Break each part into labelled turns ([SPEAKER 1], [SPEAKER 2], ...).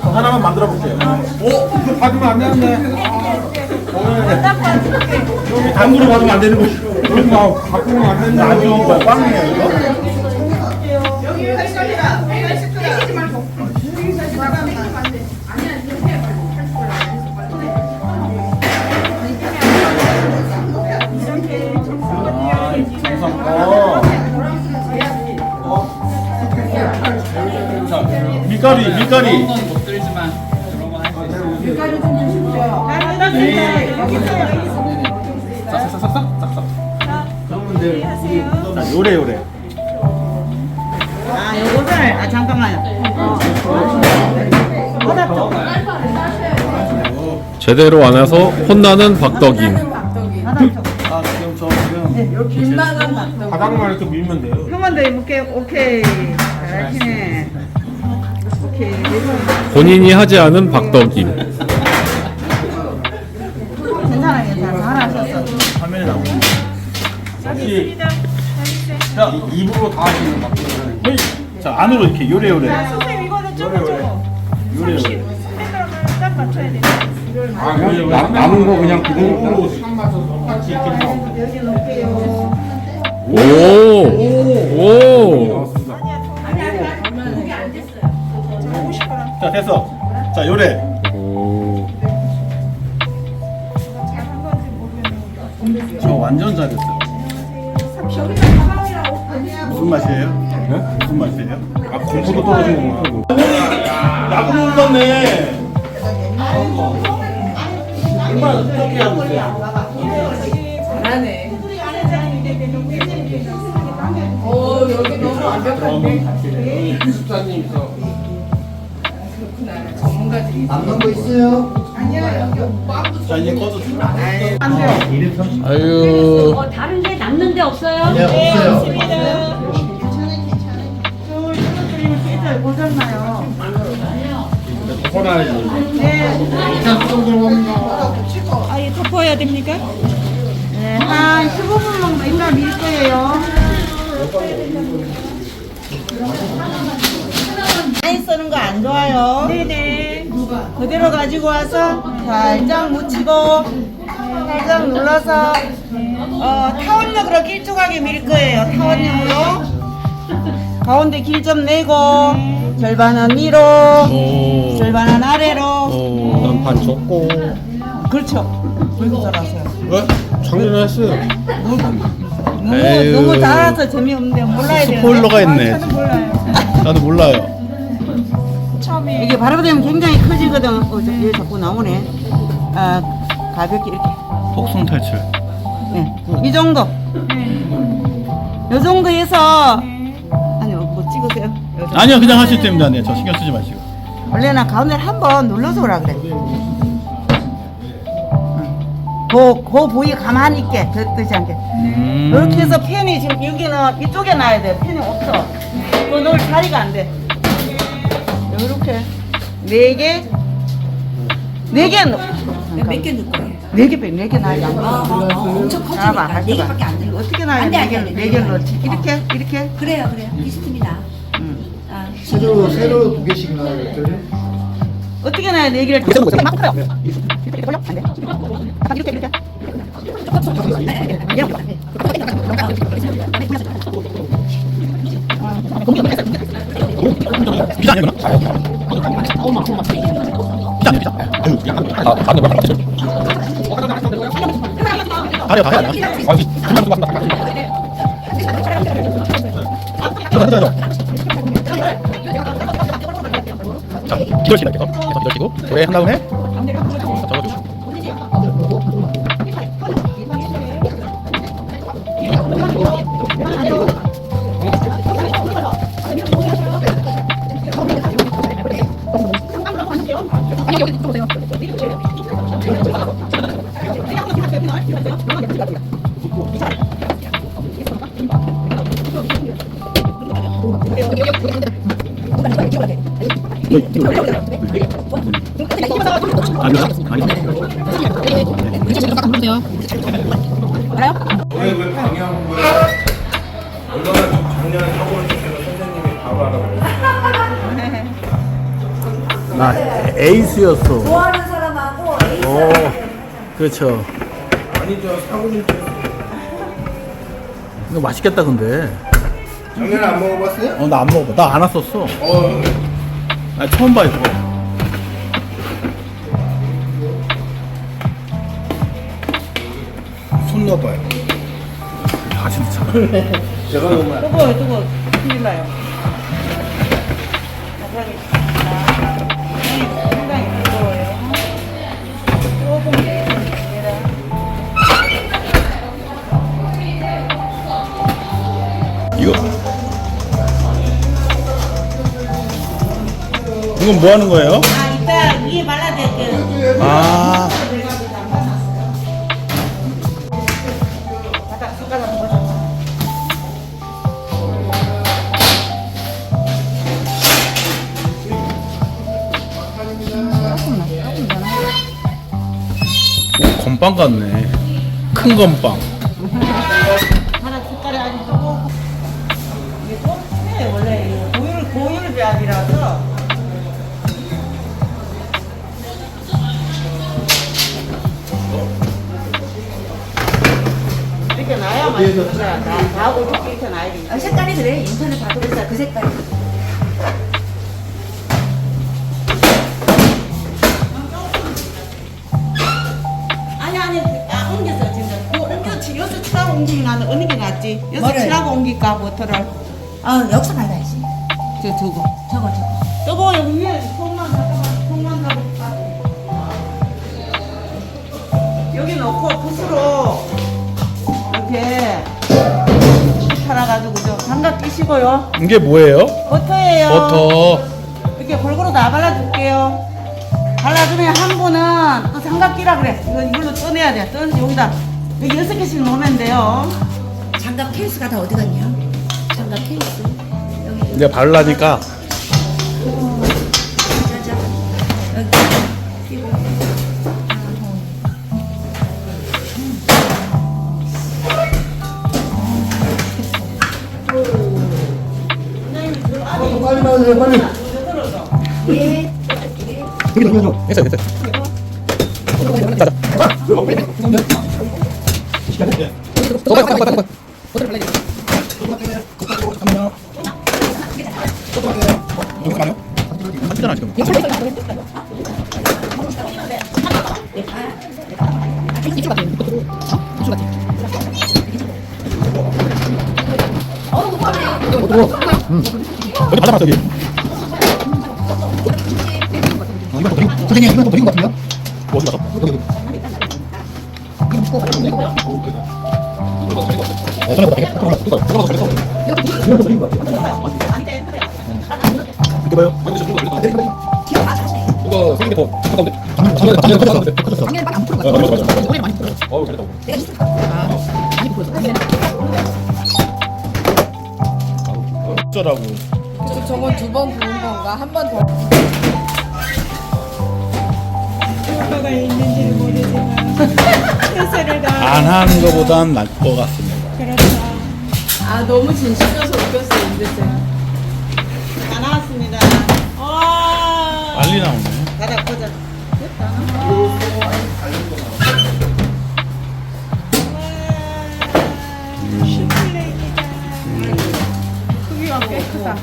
[SPEAKER 1] 하나만 만들어 볼게요. 오, 이거 받으면 안 되는데. 여기 당구로 받으면 안 되는 거지. 여기 막 바꾸면 안 되는데. 거야. 꽝이에요, 이거? 밀가리, 밀가리.
[SPEAKER 2] 못 들지만 그런 건 할 수 있어요.
[SPEAKER 1] 싹싹싹싹 싹싹. 자, 요래 요래.
[SPEAKER 3] 아, 요거를 아 잠깐만요. 받았죠?
[SPEAKER 4] 제대로 안 해서 혼나는 박덕임.
[SPEAKER 1] 아, 지금 저 지금 바닥만 이렇게 밀면 돼요.
[SPEAKER 3] 그만 더 해볼게. 오케이. 잘하시네.
[SPEAKER 4] 본인이 하지 않은 박덕임.
[SPEAKER 3] 괜찮아, 괜찮아. 잘하셨어.
[SPEAKER 1] 화면에 나오고. 혹시 자, 이- 입으로 다 하시는 거 헤이. 자, 안으로 이렇게 요래 요래.
[SPEAKER 5] 선생님 이거는 조금 조금
[SPEAKER 1] 요래 요래.
[SPEAKER 5] 30mg을 딱 맞춰야 돼.
[SPEAKER 1] 아, 그냥 남- 남은 거 그냥 나오고.
[SPEAKER 3] 여기 놓을게요.
[SPEAKER 4] 오!
[SPEAKER 1] 자, 됐어. 자, 요래.
[SPEAKER 4] 오.
[SPEAKER 1] 저 완전 잘했어요. 무슨 맛이에요? 네? 무슨 맛이에요? 아, 공포도 떨어지는 거구나. 야구 물었네. 정말 어떻게 하고 있어 요?
[SPEAKER 6] 남는 거 있어요?
[SPEAKER 1] 자, 이제 꺼주세요.
[SPEAKER 4] 아유.
[SPEAKER 7] 어, 다른 데 남는 데 없어요?
[SPEAKER 6] 네, 없어요.
[SPEAKER 3] 보셨나요? 가지고 와서 살짝 묻히고 살짝 눌러서 어, 타원력으로 길쭉하게 밀 거예요. 타원력으로 가운데 길 좀 내고 절반은 위로
[SPEAKER 4] 오.
[SPEAKER 3] 절반은 아래로
[SPEAKER 4] 오. 난반 줬고.
[SPEAKER 3] 그렇죠. 그렇게 잘하세요.
[SPEAKER 4] 왜? 작년에 했어요.
[SPEAKER 3] 너무
[SPEAKER 4] 에휴.
[SPEAKER 3] 너무 잘해서 재미없는데 몰라야 되는데.
[SPEAKER 4] 스포일러가 있네.
[SPEAKER 3] 아, 저는 몰라요.
[SPEAKER 4] 나도 몰라요.
[SPEAKER 3] 이게 발효되면 굉장히 커지거든. 어, 저, 얘 자꾸 나오네. 아, 가볍게 이렇게.
[SPEAKER 1] 폭풍 탈출.
[SPEAKER 3] 네. 이 정도. 요 정도에서 아니요, 뭐 찍으세요. 요 정도.
[SPEAKER 1] 아니요, 그냥 하실 됩니다. 네, 저 신경 쓰지 마시고.
[SPEAKER 3] 원래는 가운데를 한번 눌러서 오라 그래. 그, 그 부위 가만히 있게, 듣지 않게.
[SPEAKER 1] 음.
[SPEAKER 3] 이렇게 해서 펜이 지금 여기는 이쪽에 놔야 돼. 펜이 없어. 그거 넣을 자리가 안 돼. 이렇게 네 개, 네개 넣.
[SPEAKER 7] 몇개 넣을 거예요?
[SPEAKER 3] 네개 빼, 네개 놔야 돼.
[SPEAKER 7] 아, 아, 아, 엄청 커지니까
[SPEAKER 3] 할
[SPEAKER 7] 네. 개밖에 안 들고
[SPEAKER 3] 어떻게 놔야
[SPEAKER 7] 안
[SPEAKER 3] 돼?
[SPEAKER 7] 돼, 네안 돼,
[SPEAKER 3] 네 넣지. 이렇게,
[SPEAKER 7] 어.
[SPEAKER 3] 이렇게.
[SPEAKER 7] 그래요 그래요 비슷합니다
[SPEAKER 3] 음.
[SPEAKER 7] 아,
[SPEAKER 6] 세로 세로 두 개씩 나오겠죠?
[SPEAKER 3] 어떻게 놔야 네 개를? 이렇게 막 풀어요. 이렇게 돌려? 안 돼. 약간 이렇게, 이렇게.
[SPEAKER 1] 자, 기절시다, 이렇게. 해서 기절시고, 노래 한 다음에 아니요, 아니요.
[SPEAKER 8] 왜, 왜 방해하는 거야? 얼마나 작년에 사고를 치면 선생님이 바로 알아버렸어.
[SPEAKER 1] 나 에이스였어.
[SPEAKER 7] 좋아하는 사람하고 에이스
[SPEAKER 1] 오, 그렇죠.
[SPEAKER 8] 아니죠 사모님
[SPEAKER 1] 이거 맛있겠다 근데.
[SPEAKER 8] 작년에 안 먹어봤어요?
[SPEAKER 1] 어, 나 안 먹어. 나안 왔었어.
[SPEAKER 8] 어
[SPEAKER 1] 나 처음 봐 이거.
[SPEAKER 8] 손 넣어봐요
[SPEAKER 1] 아 진짜.
[SPEAKER 8] 제가 먹으면
[SPEAKER 3] 뜨거워 뜨거워 큰일 나요 상당히
[SPEAKER 1] 이건 뭐 하는 거예요?
[SPEAKER 3] 아 이따 위에 발라댈게요
[SPEAKER 1] 아, 건빵 같네. 큰 건빵.
[SPEAKER 3] 맛있는 거야 나 나하고 이렇게 이렇게 놔야 돼
[SPEAKER 7] 아, 색깔이 그래? 인터넷 봐도 그래서 그 색깔이.
[SPEAKER 3] 아니 아니 아 옮겼어 지금. 그 옮겨 치 여기서 치라고 옮기기 나는 어느 게 낫지? 여기서
[SPEAKER 7] 뭐를?
[SPEAKER 3] 치라고 옮길까 버터를
[SPEAKER 7] 아 여기서 발라야지.
[SPEAKER 3] 저 저거.
[SPEAKER 7] 저거 저거.
[SPEAKER 3] 여보 여기 위에 손 끼시고요.
[SPEAKER 1] 이게 뭐예요?
[SPEAKER 3] 버터예요.
[SPEAKER 1] 버터.
[SPEAKER 3] 이렇게 골고루 다 발라줄게요. 발라주면 한 분은 또 장갑 끼라 그래. 이거 이걸로 떠내야 돼. 떠, 여기다 여기 여섯 개씩 넣으면 돼요.
[SPEAKER 7] 장갑 케이스가 다 어디 갔냐? 장갑 케이스. 여기.
[SPEAKER 1] 이제 바르라니까.
[SPEAKER 6] 빨리 빨리
[SPEAKER 7] 예
[SPEAKER 1] 됐어, 됐어. 자자. 하잖아 지금. 어 디 받아봤어 여기.
[SPEAKER 6] 선생님 이거 드린 것 같은데요?
[SPEAKER 1] 뭐 어디 갔어?
[SPEAKER 6] 여기 여기 어, 전에 보다 되겠다.
[SPEAKER 1] 이렇게 봐요. 이거 생긴 게더 가까운데.
[SPEAKER 6] 작년에 작년에 컸었는데.
[SPEAKER 7] 작년에 막안 풀은 거
[SPEAKER 1] 어, 맞아, 맞아, 맞아.
[SPEAKER 7] 올해 많이 풀어
[SPEAKER 1] 어우 그랬다고.
[SPEAKER 7] 내가 있어 아 많이 풀었어 작년에
[SPEAKER 1] 어쩌라고.
[SPEAKER 5] 저건 두번 부은 건가? 한 번 더. 효과가 있는지는 모르지만 회사를 다
[SPEAKER 1] 안 하는 것보단 나을 것 같습니다.
[SPEAKER 5] 그렇다. 아 너무 진심져서 웃겼어 인데쌤.
[SPEAKER 3] 다 나왔습니다
[SPEAKER 5] 와.
[SPEAKER 1] 난리 나오네.
[SPEAKER 3] 바닥 꽂아
[SPEAKER 5] 슈플레이다. 크기가 꽤 크다.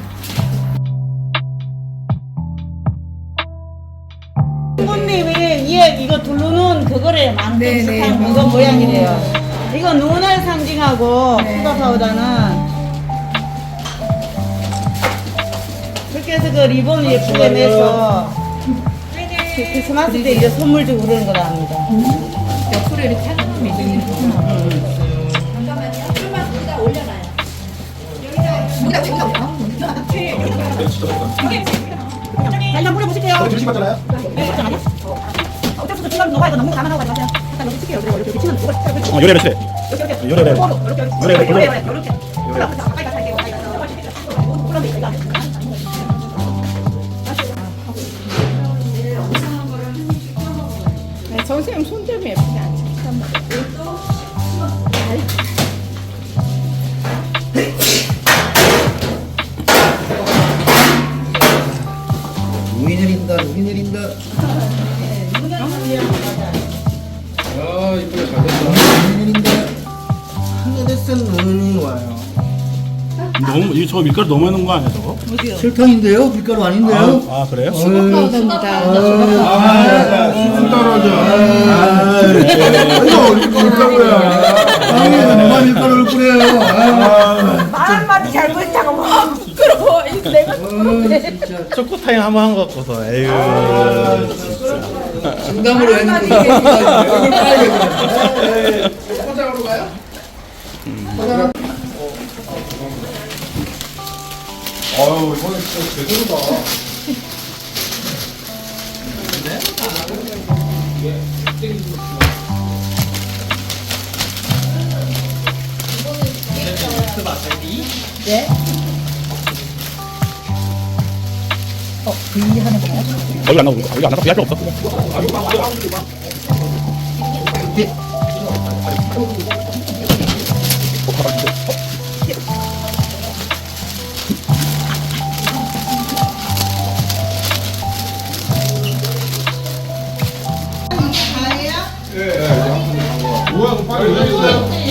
[SPEAKER 3] 이 위에 이거 두르는 그거래 만든
[SPEAKER 5] 네,
[SPEAKER 3] 비슷한
[SPEAKER 5] 네.
[SPEAKER 3] 그거 모양이래요. 이거 눈을 상징하고 수가 파우더는. 그렇게 해서 그 리본 예쁘게 내서 그 크리스마스 때 이제 선물 주고 그러는 거라 합니다.
[SPEAKER 5] 옆으로 이렇게 하는
[SPEAKER 7] 술만 여기다 올려놔요 여기다 여기다 여기다
[SPEAKER 3] 일단 물어보실게요.
[SPEAKER 6] 저기 드신 거잖아요?
[SPEAKER 3] 지금 녹아야 너무 감안하고 가지 마세요. 일단 여기 칠게요. 그리고 이렇게 치는 이걸
[SPEAKER 1] 어, 요래 며칠에?
[SPEAKER 3] 이렇게 이렇게.
[SPEAKER 1] 요래 요래.
[SPEAKER 3] 이렇게 이렇게.
[SPEAKER 1] 요래, 요래,
[SPEAKER 3] 요래
[SPEAKER 1] 요래.
[SPEAKER 3] 요래 이렇게. 가까이 가서 할게요 가까이 가서 그러면 이거
[SPEAKER 5] 네, 선생님 손잡이 안 찍단
[SPEAKER 9] 밀가루 너무 해놓은 거 아니야 저거?
[SPEAKER 6] 설탕인데요? 밀가루 아닌데요?
[SPEAKER 9] 아, 아 그래요?
[SPEAKER 2] 파우더입니다.
[SPEAKER 8] 술 떨어져. 이거 밀가루야.
[SPEAKER 6] 아, 누가 밀가루를 뿌려요? 아,
[SPEAKER 7] 말한마디 잘못했다고 뭐.
[SPEAKER 2] 부끄러워. 이거 내가
[SPEAKER 1] 초코 타임 한 번 한거 같고서 에휴
[SPEAKER 6] 진담으로 했는데
[SPEAKER 8] 포장으로 가요? 아유 이번에 진짜 제대로다.
[SPEAKER 1] 여기 안 나오고 여기 안 나가 비할 필요 없어.
[SPEAKER 6] 이렇게 var.